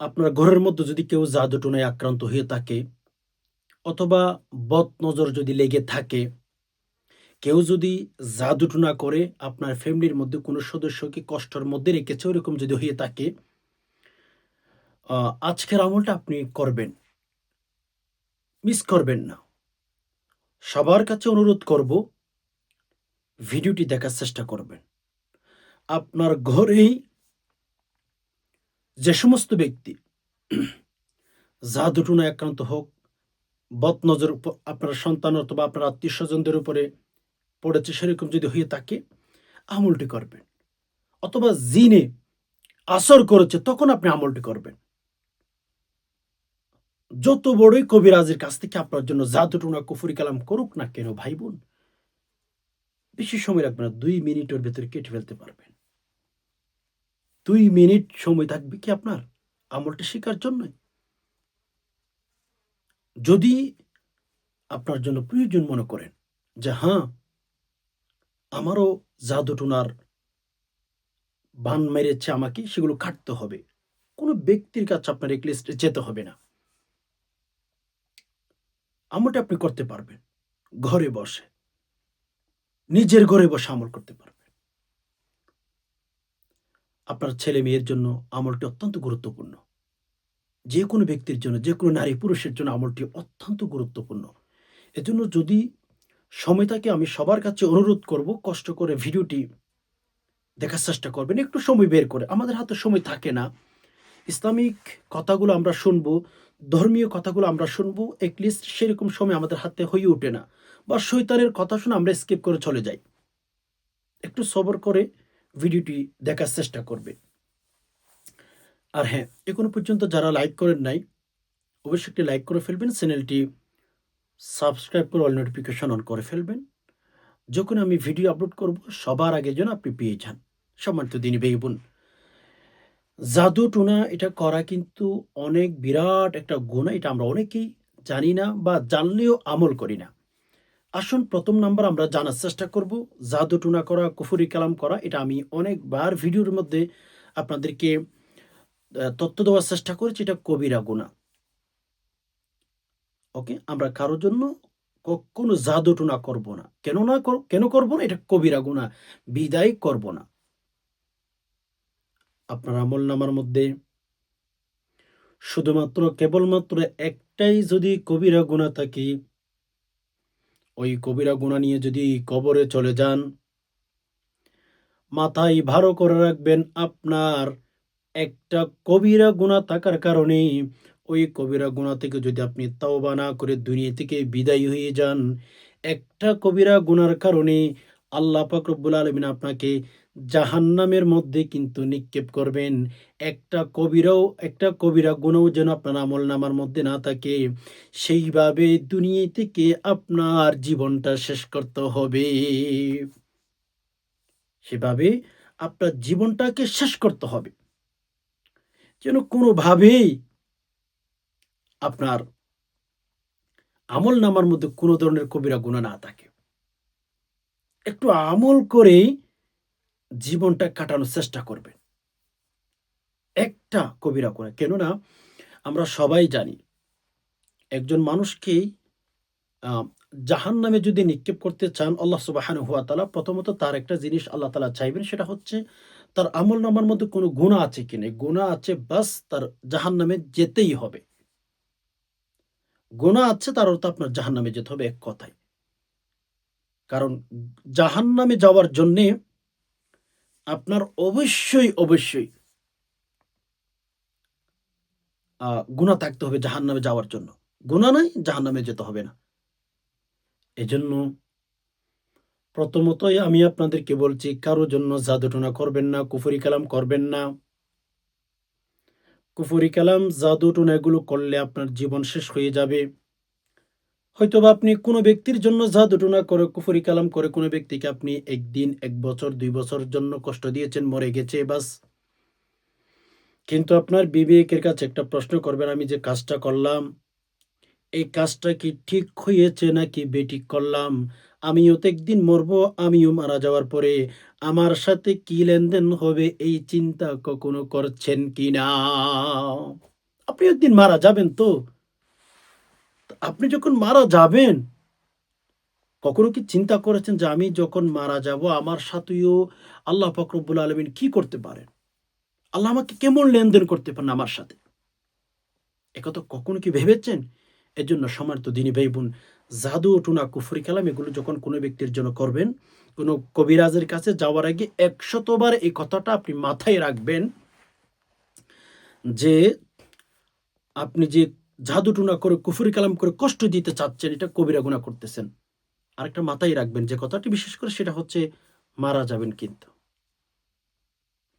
আপনার ঘরের মধ্যে যদি কেউ জাদুটোনায় আক্রান্ত হয়ে থাকে অথবা বদ নজর যদি লেগে থাকে, কেউ যদি জাদুটোনা করে আপনার ফ্যামিলির মধ্যে কোনো সদস্যকে কষ্টের মধ্যে রেখেছে, ওরকম যদি হয়ে থাকে আজকের আমলটা আপনি করবেন। মিস করবেন না। সবার কাছে অনুরোধ করব, ভিডিওটি দেখার চেষ্টা করবেন। আপনার ঘরেই যে সমস্ত ব্যক্তি জাদুটুনায় আক্রান্ত হোক, বদনজর আপনার সন্তান অথবা আপনার আত্মীয় স্বজনদের উপরে পড়েছে, সেরকম যদি হয়ে থাকে, আমলটি করবেন। অথবা জিনে আসর করেছে, তখন আপনি আমলটি করবেন। যত বড়ই কবিরাজের কাছ থেকে আপনার জন্য জাদুটুনা, কুফুরি কালাম করুক না কেন, ভাই বোন, বেশি সময় রাখবেন দুই মিনিটের ভেতরে কেটে ফেলতে পারবেন। দুই মিনিট সময় থাকবে কি আপনার? আমলটা শেখার জন্য? যদি আপনার জন্য প্রয়োজন মনে করেন যে হ্যাঁ আমারও জাদুটুনার বান মেরেছে আমাকে, সেগুলো কাটতে হবে। কোনো ব্যক্তির কাছে আপনার এক লিস্টে যেতে হবে না। আমলটা আপনি করতে পারবেন। ঘরে বসে। নিজের ঘরে বসে আমল করতে পারবেন। আপনার ছেলে মেয়ের জন্য আমলটি অত্যন্ত গুরুত্বপূর্ণ। যে কোনো ব্যক্তির জন্য যে কোনো নারী পুরুষের জন্য আমলটি অত্যন্ত গুরুত্বপূর্ণ। এজন্য যদি সময় থাকে, আমি সবার কাছে অনুরোধ করব, কষ্ট করে ভিডিওটি দেখার চেষ্টা করবেন, একটু সময় বের করে। আমাদের হাতে সময় থাকে না। ইসলামিক কথাগুলো আমরা শুনব, ধর্মীয় কথাগুলো আমরা শুনব এটলিস্ট সেরকম সময় আমাদের হাতে হয়ে ওঠে না। বা শৈতানের কথা শুনে আমরা স্কিপ করে চলে যাই। একটু সবর করে ভিডিওটি দেখার চেষ্টা করবে। আর হ্যাঁ এখনও পর্যন্ত যারা লাইক করেন নাই, অবশ্যই একটি লাইক করে ফেলবেন। চ্যানেলটি সাবস্ক্রাইব করে অল নোটিফিকেশন অন করে ফেলবেন। যখন আমি ভিডিও আপলোড করব, সবার আগে যেন আপনি পেয়ে যান। সম্মানিত দিনী ভাই বোন, জাদু টুনা এটা করা কিন্তু অনেক বিরাট একটা গুণা এটা আমরা অনেকেই জানি না বা জানলেও আমল করি না। আসুন প্রথম নাম্বার আমরা জানার চেষ্টা করব। জাদু টুনা করা, কুফুরি কালাম করা, এটা আমি অনেকবার ভিডিওর মধ্যে আপনাদেরকে তথ্য দেওয়ার চেষ্টা করেছি, এটা কবিরা গুণা। ওকে, আমরা কারোর জন্য কখনো জাদু টুনা করব না। কেন না কেন করব না? এটা কবিরা গুণা, বিদায় করব না। আপনার আমল নামার মধ্যে শুধুমাত্র, কেবলমাত্র একটাই যদি কবিরা গুণা থাকে ওই কবিরা গুণা নিয়ে যদি কবরে চলে যান, মাথায় ভারো করে রাখবেন আপনার একটা কবিরা গুণা থাকার কারণে ওই কবিরা গুণা থেকে যদি আপনি তাওবা না করে দুনিয়া থেকে বিদায় হয়ে যান, একটা কবিরা গুনার কারণে আল্লাহ ফকরবুল আলমিন আপনাকে জাহান্নামের মধ্যে কিন্তু নিক্ষেপ করবেন। একটা কবিরাও, একটা কবিরা গুণও যেন আপনার আমল নামার মধ্যে না থাকে। সেইভাবে দুনিয়া থেকে আপনার জীবনটা শেষ করতে হবে। সেভাবে আপনার জীবনটাকে শেষ করতে হবে। যেন কোনোভাবেই আপনার আমল নামার মধ্যে কোনো ধরনের কবিরা গুণা না থাকে। একটু আমল করেই জীবনটা কাটানোর চেষ্টা করবেন একটা কবিরা গুণা কেননা আমরা সবাই জানি একজন মানুষকেই জাহান নামে যদি নিক্ষেপ করতে চান, আল্লাহ সুবাহান হুয়া তালা প্রথমত তার একটা জিনিস আল্লাহ তালা চাইবেন, সেটা হচ্ছে তার আমল নামার মধ্যে কোনো গুণা আছে কিনা গুণা আছে বাস তার জাহান নামে যেতেই হবে। গুণা আছে তার অর্থ আপনার জাহান নামে যেতে হবে এক কথায়। কারণ জাহান নামে যাওয়ার জন্যে আপনার অবশ্যই অবশ্যই গুণা থাকতে হবে জাহান নামে যাওয়ার জন্য। গুণা নাই জাহান নামে যেতে হবে না। এজন্য প্রথমতই আমি আপনাদেরকে বলছি কারোর জন্য জাদুটনা করবেন না, কুফুরি কালাম করবেন না। কুফুরি কালাম জাদুটনা এগুলো করলে আপনার জীবন শেষ হয়ে যাবে। হয়তোবা আপনি কোনো ব্যক্তির জন্য জাদুটনা করে, কুফুরি কালাম করে কোনো ব্যক্তিকে আপনি একদিন, এক বছর, দুই বছরের জন্য কষ্ট দিয়েছেন, মরে গেছে, বাস। কিন্তু আপনার বিবেকের কাছে একটা প্রশ্ন করবেন, আমি যে কাজটা করলাম, এই কাজটা কি ঠিক হয়েছে নাকি বেঠিক করলাম? আমিও তো একদিন মরবো, আমিও মারা যাওয়ার পরে আমার সাথে কি লেনদেন হবে, এই চিন্তা কখনো করছেন কি না আপনি একদিন মারা যাবেন তো। আপনি যখন মারা যাবেন, কখনো কি চিন্তা করেছেন যে আমি যখন মারা যাব, আমার সাথেও আল্লাহ ফকরবুল আলমিন কি করতে পারেন? আল্লাহ আমাকে কেমন লেনদেন করতে পারেন আমার সাথে? একথা কখনো কি ভেবেছেন? এর জন্য সমার্থ দিনী ভাই বোন জাদু টুনা কুফরি কালাম এগুলো যখন কোনো ব্যক্তির জন্য করবেন, কোনো কবিরাজের কাছে যাওয়ার আগে একশতবার এই কথাটা আপনি মাথায় রাখবেন যে আপনি যে জাদু টুনা করে, কুফরি কালাম করে কষ্ট দিতে চাচ্ছেন, এটা কবিরা গুণা করতেছেন। আরেকটা মাথায় রাখবেন, যে কথাটি বিশেষ করে সেটা হচ্ছে মারা যাবেন কিন্তু।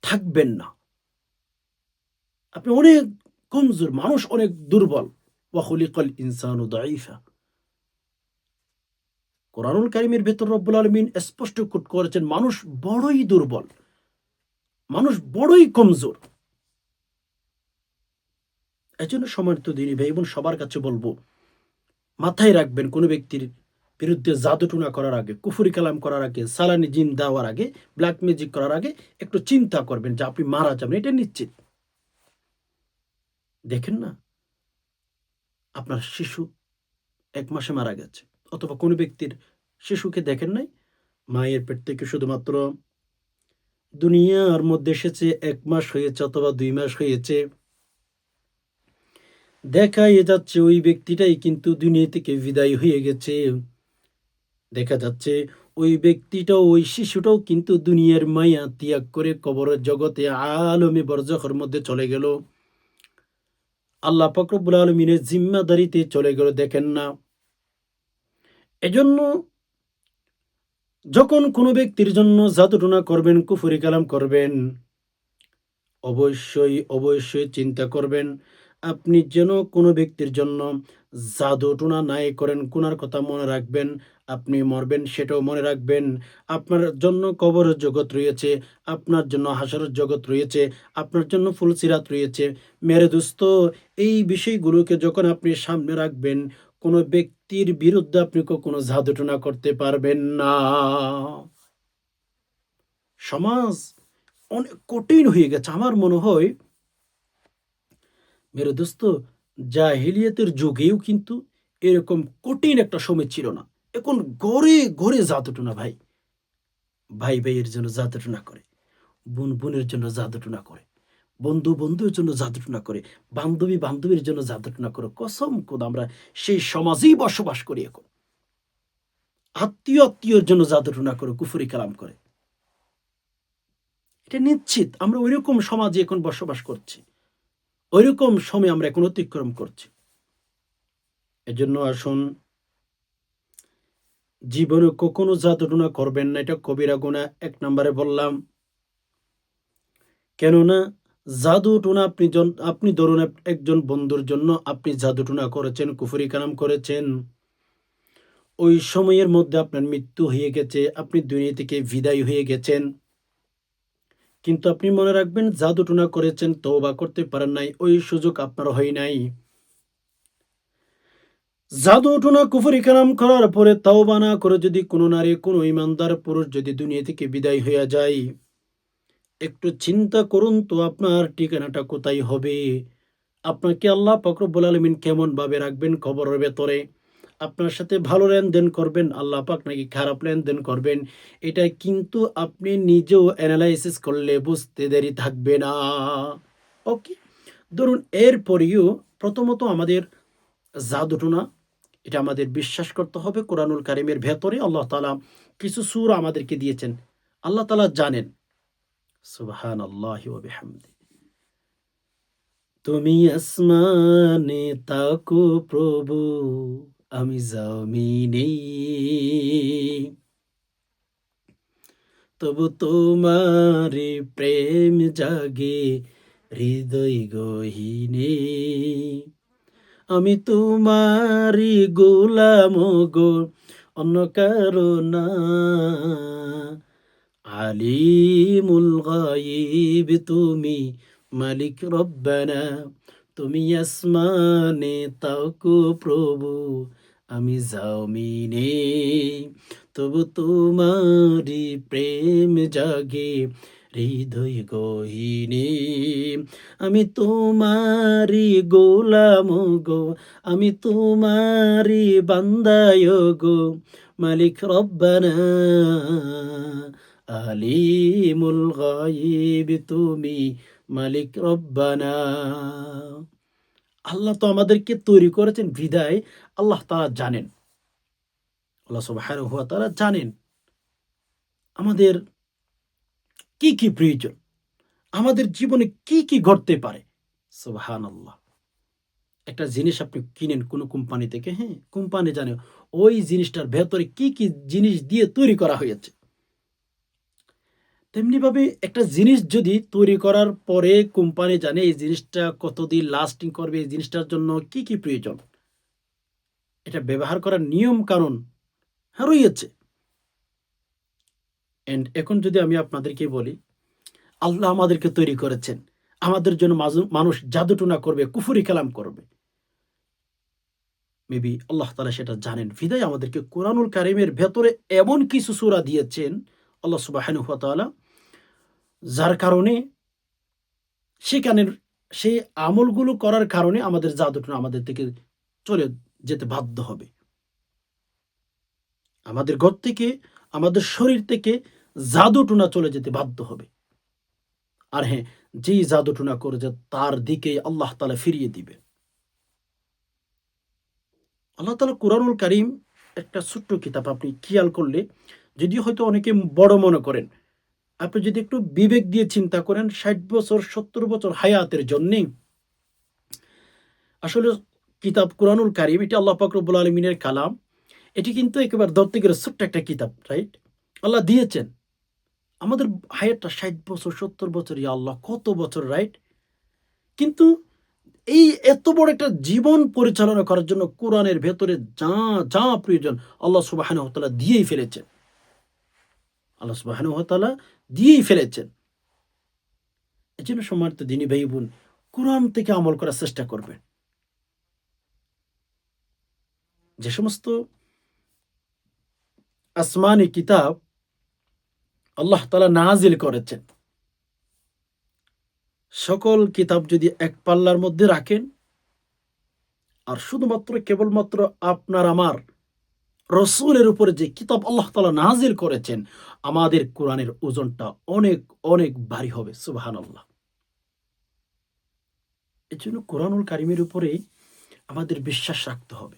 থাকবেন না। আপনি অনেক কমজোর, মানুষ অনেক দুর্বল। ওয়াহুলিকল ইনসানু দাইফা কোরআনুল কারিমের ভেতর রব্বুল আলমিন স্পষ্ট করেছেন, মানুষ বড়ই দুর্বল। মানুষ বড়ই কমজোর। এজন্য সম্মানিত দিনী ভাই বোন, সবার কাছে বলব, মাথায় রাখবেন কোনো ব্যক্তির বিরুদ্ধে জাদুটুনা করার আগে, কুফুরি কালাম করার আগে, সালানি জিন দেওয়ার আগে ব্ল্যাক ম্যাজিক করার আগে একটু চিন্তা করবেন যে আপনি মারা যাবেন, এটা নিশ্চিত। দেখেন না, আপনার শিশু এক মাসে মারা গেছে, অথবা কোনো ব্যক্তির শিশুকে দেখেন নাই, মায়ের পেট থেকে শুধুমাত্র দুনিয়ার মধ্যে এসেছে, এক মাস হয়েছে অথবা দুই মাস হয়েছে। দেখাই যাচ্ছে ওই ব্যক্তিটাই কিন্তু দুনিয়া থেকে বিদায় হয়ে গেছে। দেখা যাচ্ছে ওই ব্যক্তিটাও, ওই শিশুটাও কিন্তু দুনিয়ার মায়া ত্যাগ করে কবরের জগতে আলমে বরজখের মধ্যে চলে গেল। আল্লাহ ফকরবুল আলমিনের জিম্মাদারিতে চলে গেল, দেখেন না। এজন্য যখন কোনো ব্যক্তির জন্য জাদুটনা করবেন, কুফুরি কালাম করবেন, অবশ্যই অবশ্যই চিন্তা করবেন। আপনি যেন কোনো ব্যক্তির জন্য জাদুটুনা নাই করেন কোনার কথা মনে রাখবেন, আপনি মরবেন সেটাও মনে রাখবেন। আপনার জন্য কবরের জগৎ রয়েছে, আপনার জন্য হাসারের জগৎ রয়েছে, আপনার জন্য ফুলসিরাত রয়েছে। মেরে দোস্ত, এই বিষয়গুলোকে যখন আপনি সামনে রাখবেন, কোনো ব্যক্তির বিরুদ্ধে আপনি কখনো জাদুটনা করতে পারবেন না। সমাজ অনেক কঠিন হয়ে গেছে। আমার মনে হয় মেরে দোস্ত জাহিলিয়াতের যুগেও কিন্তু এরকম কঠিন একটা সময় ছিল না এখন গড়ে গড়ে জাদুটনা ভাই ভাই ভাইয়ের জন্য জাদুটনা করে বোন বোনের জন্য জাদুটনা করে বন্ধু বন্ধুর জন্য জাদুটনা করে বান্ধবী বান্ধবীর জন্য জাদুটনা করে কসম কোদ আমরা সেই সমাজেই বসবাস করি এখন আত্মীয় আত্মীয়র জন্য জাদুটনা করে কুফুরি কালাম করে এটা নিশ্চিত। আমরা ওইরকম সমাজে এখন বসবাস করছি। ওইরকম সময় আমরা এখন অতিক্রম করছি। এজন্য আসুন, জীবনে কখনো জাদুটনা করবেন না, এটা কবিরা গুণা এক নম্বরে বললাম। কেননা জাদুটুনা আপনি আপনি ধরুন একজন বন্ধুর জন্য আপনি জাদুটুনা করেছেন, কুফুরি কালাম করেছেন। ওই সময়ের মধ্যে আপনার মৃত্যু হয়ে গেছে, আপনি দুনিয়া থেকে বিদায় হয়ে গেছেন। কিন্তু আপনি মনে রাখবেন জাদুটুনা করেছেন, তওবা করতে পারেন নাই, ওই সুযোগ আপনার হয় নাই। জাদু জাদুটুনা কুফরি কালাম করার পরে তওবা না করে যদি কোনো নারী, কোনো ইমানদার পুরুষ যদি দুনিয়া থেকে বিদায় হয়ে যায়, একটু চিন্তা করুন তো আপনার ঠিকানাটা কোথায় হবে। আপনাকে আল্লাহ ফকরবুল আলমিন কেমনভাবে রাখবেন খবরের ভেতরে? আপনার সাথে ভালো লেনদেন করবেন, আল্লাহ পাক নাকি খারাপ লেনদেন করবেন এটা কিন্তু আপনি নিজেও অ্যানালাইসিস করলে বুঝতে দেরি থাকবে না। ওকে ধরুন এরপরেও প্রথমত আমাদের জাদুটনা এটা আমাদের বিশ্বাস করতে হবে কোরআনুল কারিমের ভেতরে, আল্লাহ তালা কিছু সুর আমাদেরকে দিয়েছেন, আল্লাহ তালা জানেন সুবহান আল্লাহ তুমি আসমানে তাকো প্রভু আমি জমিনে। তবু তোমারে প্রেম জাগে হৃদয় গহিনে। আমি তোমারি গোলাম গো, অন্য কারও না। আলিমুল গাইব তুমি মালিক রব্বানা, তুমি আসমানে তাকো প্রভু। আমি জামিনে তবু তোমারি প্রেম জাগে, হৃদয় গহিনী। আমি তোমারি গোলাম গো, আমি তোমারি বান্দায় গো, মালিক রব্বানা, আলিমুল গাইব তুমি মালিক রব্বানা। আল্লাহ তো আমাদেরকে তৈরি করেছেন বিদায়, আল্লাহ তারা জানেন। আল্লাহ সুবহানাহু ওয়া তাআলা জানেন আমাদের কি কি প্রয়োজন, আমাদের জীবনে কি কি ঘটতে পারে। সুবহানাল্লাহ। একটা জিনিস আপনি কিনেন কোনো কোম্পানি থেকে হ্যাঁ কোম্পানি জানে ওই জিনিসটার ভেতরে কি কি জিনিস দিয়ে তৈরি করা হয়েছে। তেমনিভাবে একটা জিনিস যদি তৈরি করার পরে কোম্পানি জানে এই জিনিসটা কতদিন লাস্টিং করবে, এই জিনিসটার জন্য কি কি প্রয়োজন, এটা ব্যবহার করার নিয়ম কানুন হ্যাঁ রয়েছে। এন্ড এখন যদি আমি আপনাদেরকে বলি, আল্লাহ আমাদেরকে তৈরি করেছেন। আমাদের জন্য মানুষ জাদুটুনা করবে, কুফুরি কালাম করবে। মেবি আল্লাহ তালা সেটা জানেন। বিদায় আমাদেরকে কোরআনুল কারিমের ভেতরে এমন কিছু সুরা দিয়েছেন, আল্লাহ সুবাহ যার কারণে সেখানের সেই আমলগুলো করার কারণে আমাদের জাদুটুনা আমাদের থেকে চলে যেতে বাধ্য হবে। আমাদের ঘর থেকে, আমাদের শরীর থেকে জাদুটুনা চলে যেতে বাধ্য হবে। আর হ্যাঁ যেই জাদুটুনা করেছে তার দিকেই আল্লাহ তালা ফিরিয়ে দিবে। আল্লাহ তালা কোরআনুল কারিম একটা ছোট্ট কিতাব আপনি খেয়াল করলে, যদিও হয়তো অনেকে বড় মনে করেন আপনি যদি একটু বিবেক দিয়ে চিন্তা করেন, ষাট বছর, সত্তর বছর হায়াতের জন্যে, আসলে কিতাব কোরআনুল কারিম, এটি আল্লাহ পাকরবুল আলমিনের কালাম। এটি কিন্তু একেবারে ধরতে গেলে ছোট্ট একটা কিতাব রাইট আল্লাহ দিয়েছেন। আমাদের হায়াতটা ষাট বছর, সত্তর বছর, ইয়া আল্লাহ, কত বছর রাইট কিন্তু এই এত বড় একটা জীবন পরিচালনা করার জন্য কোরআনের ভেতরে যা যা প্রয়োজন, আল্লাহ সুবাহান হতালা দিয়েই ফেলেছেন। আল্লাহ সুবাহান দিয়েই ফেলেছেন। এই জন্য সম্মানিত দিনী ভাই বোন কোরআন থেকে আমল করার চেষ্টা করবেন। যে সমস্ত আসমানি কিতাব আল্লাহ তালা নাজিল করেছেন, সকল কিতাব যদি এক পাল্লার মধ্যে রাখেন, আর শুধুমাত্র কেবলমাত্র আপনার, আমার রসুলের উপরে যে কিতাব আল্লাহ তালা নাজিল করেছেন, আমাদের কোরআনের ওজনটা অনেক অনেক ভারী হবে সুবাহান আল্লাহ এর জন্য কোরআনুল কারিমের উপরে আমাদের বিশ্বাস রাখতে হবে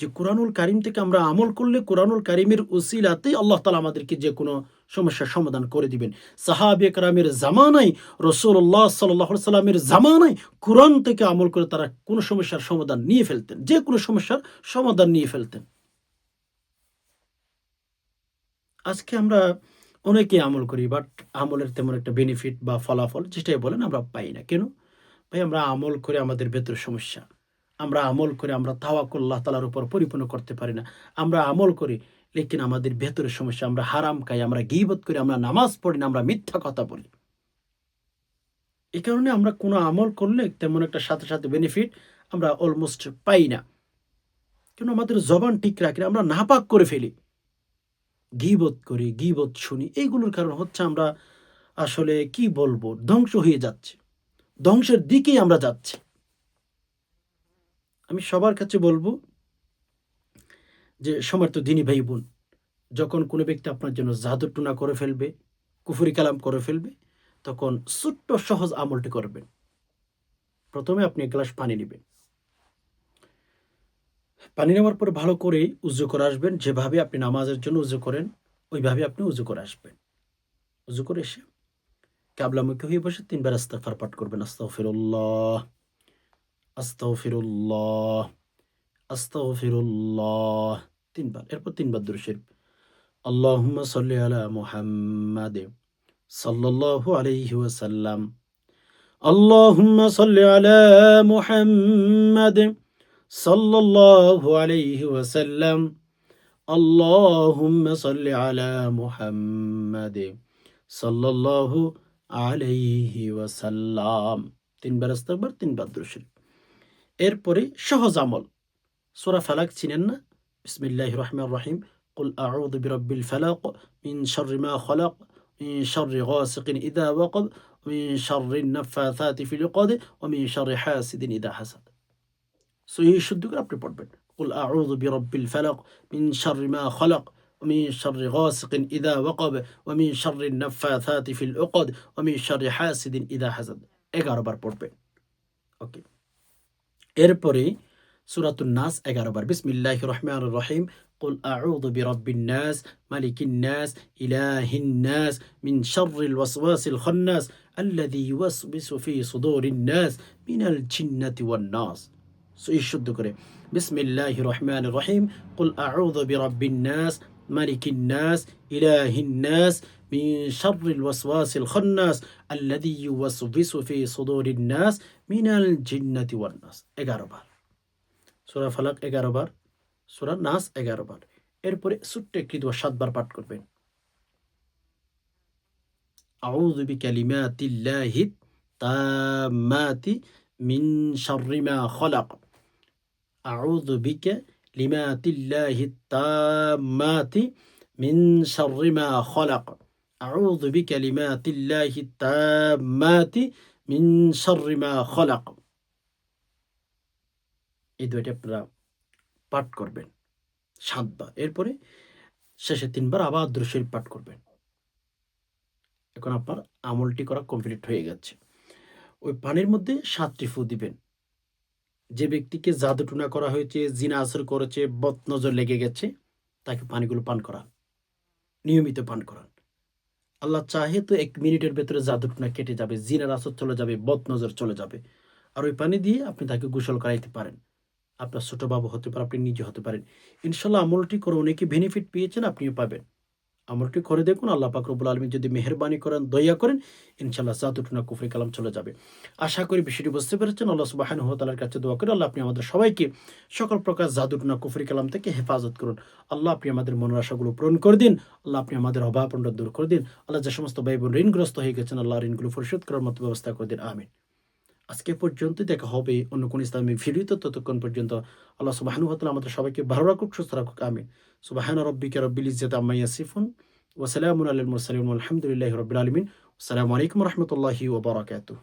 যে কোরআনুল কারিম থেকে আমরা আমল করলে কোরআনুল কারিমের উসিলাতেই আল্লাহ তালা আমাদেরকে যে কোনো সমস্যার সমাধান করে দিবেন। সাহাবে কারামের জামানাই রসুল্লাহ সাল্লাহ সাল্লামের জামানাই কোরআন থেকে আমল করে তারা কোনো সমস্যার সমাধান নিয়ে ফেলতেন, যে কোনো সমস্যার সমাধান নিয়ে ফেলতেন। আজকে আমরা অনেকে আমল করি বাট আমলের তেমন একটা বেনিফিট বা ফলাফল যেটাই বলেন আমরা পাই না। কেন? ভাই, আমরা আমল করে আমাদের ভেতরে সমস্যা। আমরা আমল করে আমরা তাওয়াকুল্লাহ তালার উপর পরিপূর্ণ করতে পারি না। আমরা আমল করি, লেকিন আমাদের ভেতরে সমস্যা। আমরা হারাম খাই, আমরা গিবত করি, আমরা নামাজ পড়ি না, আমরা মিথ্যা কথা বলি। এই কারণে আমরা কোনো আমল করলে তেমন একটা সাথে সাথে বেনিফিট আমরা অলমোস্ট পাই না। কেন? আমাদের জবান ঠিক রাখি, আমরা নাপাক করে ফেলি। গিবত করি, গিবত শুনি, এইগুলোর কারণ হচ্ছে আমরা আসলে কি বলব, ধ্বংস হয়ে যাচ্ছে। ধ্বংসের দিকেই আমরা যাচ্ছি। আমি সবার কাছে বলব যে, সমর্থ দিনী ভাই বোন যখন কোনো ব্যক্তি আপনার জন্য জাদু টুনা করে ফেলবে, কুফুরি কালাম করে ফেলবে, তখন ছোট্ট সহজ আমলটি করবেন। প্রথমে আপনি এক গ্লাস পানি নেবেন। পানি নেওয়ার পর ভালো করে উজু করে আসবেন। যেভাবে আপনি নামাজের জন্য উজু করেন, ওইভাবে আপনি উজু করে আসবেন। উজু করে এসে কাবলামুখী হয়ে বসে তিনবার আস্তাফার পাঠ করবেন। আস্তাগফিরুল্লাহ আস্তাগফিরুল্লাহ আস্তাগফিরুল্লাহ, তিনবার। এরপর তিনবার দূর শরীফ। আল্লাহুম্মা সাল্লি আলা মুহাম্মাদ সাল্লাল্লাহু আলাইহি ওয়াসাল্লাম। আল্লাহুম্মা সাল্লি আলা মুহাম্মাদ সাল্লাল্লাহু আলাইহি ওয়াসাল্লাম আল্লাহুম্মা সাল্লি আলা মুহাম্মাদ সাল্লাল্লাহু আলাইহি ওয়াসাল্লাম তিনবার আস্তাগফির তিনবার দূর শরীফ এরপরে সহজ আমল সূরা ফালাক চিনেন না বিসমিল্লাহির রহমানির রহিম قل أعوذ برب الفلق من شر ما خلق من شر غاسق إذا وقب ومن شر النفاثات في العقد ومن شر حاسد إذا حسد সো এই শুদ্ধ করে আপনি পড়বেন قل أعوذ برب الفلق من شر ما خلق ومن شر غاسق إذا وقب ومن شر النفاثات في العقد ومن شر حاسد إذا حسد এগারো বার পড়বেন ওকে এরপরে সুরাতুন নাস এগারো বার বিসমিল্লাহ রহমান রহিম قل أعوذ برب الناس ملك الناس إله الناس من شر الوسواس الخناس الذي يوسوس في صدور الناس من الجنة والناس এই শুদ্ধ করে বিসমিল্লাহ রহমান রহিম قل أعوذ برب الناس ملك الناس إله الناس من شر الوسواس الخناس الذي يوسوس في صدور الناس من الجنة والناس এগারো বার সুরা ফালাক এগারো বার সুরা নাস এগারো বার এরপরে ছোট্ট একটি দোয়া সাতবার পাঠ করবেন أعوذ بكلمات الله التامات من شر ما خلق আউযু বিকা লিমাতিল্লাহি তাম্মাতি মিন শাররি মা খলাক। আউযু বিকা লিমাতিল্লাহি তাম্মাতি মিন শাররি মা এই দুইটা আপনারা পাঠ করবেন। সাতবার। এরপরে শেষে তিনবার আবার দ্রুশরীফ পাঠ করবেন। এখন আপনার আমলটি করা কমপ্লিট হয়ে গেছে। ওই পানির মধ্যে সাতটি ফু দিবেন। যে ব্যক্তিকে জাদুটুনা করা হয়েছে, জিনা আসর করেছে বদ নজর লেগে গেছে, তাকে পানিগুলো পান করান, নিয়মিত পান করান। আল্লাহ চাহে তো এক মিনিটের ভেতরে জাদুটুনা কেটে যাবে, জিনার আসর চলে যাবে বদ নজর চলে যাবে। আর ওই পানি দিয়ে আপনি তাকে গোসল করাইতে পারেন। আপনার ছোট বাবু হতে পারে, আপনি নিজে হতে পারেন। ইনশাল্লাহ আমলটি করে অনেকে বেনিফিট পেয়েছেন, আপনিও পাবেন। আমলটি করে দেখুন, আল্লাহ পাকরবুল আলমী যদি মেহরবানি করেন, দয়া করেন ইনশাল্লাহ জাতুটুনা কুফরি কালাম চলে যাবে। আশা করি বিষয়টি বুঝতে পেরেছেন। আল্লাহ সুবাহান হতালার কাছে দোয়া করে আল্লাহ আপনি আমাদের সবাইকে সকল প্রকার জাদুটুনা কুফরি কালাম থেকে হেফাজত করুন। আল্লাহ আপনি আমাদের মনের আশাগুলো পূরণ করে দিন। আল্লাহ আপনি আমাদের অভাবণ্ড দূর করে দিন। আল্লাহ যে সমস্ত ভাই বোন ঋণগ্রস্ত হয়ে গেছেন, আল্লাহ ঋণগুলো পরিশোধ করার মতো ব্যবস্থা করে দিন। আমিন। আজকে পর্যন্ত দেখা হবে অন্য কোন ইসলামী ভিডিওতে। ততক্ষণ পর্যন্ত আল্লাহ সুবাহানু হতলা আমাদের সবাইকে ভালো রাখুক, সুস্থ রাখুক, আমিন। সুবাহান রব্বিকে রব্বিল ইজ্জাত সিফুন ওসালাম আলমুল সালিম আলহামদুলিল্লাহ রবিল আলমিন। আসসালামু আলাইকুম রহমতুল্লাহি ওবরাকাতুহ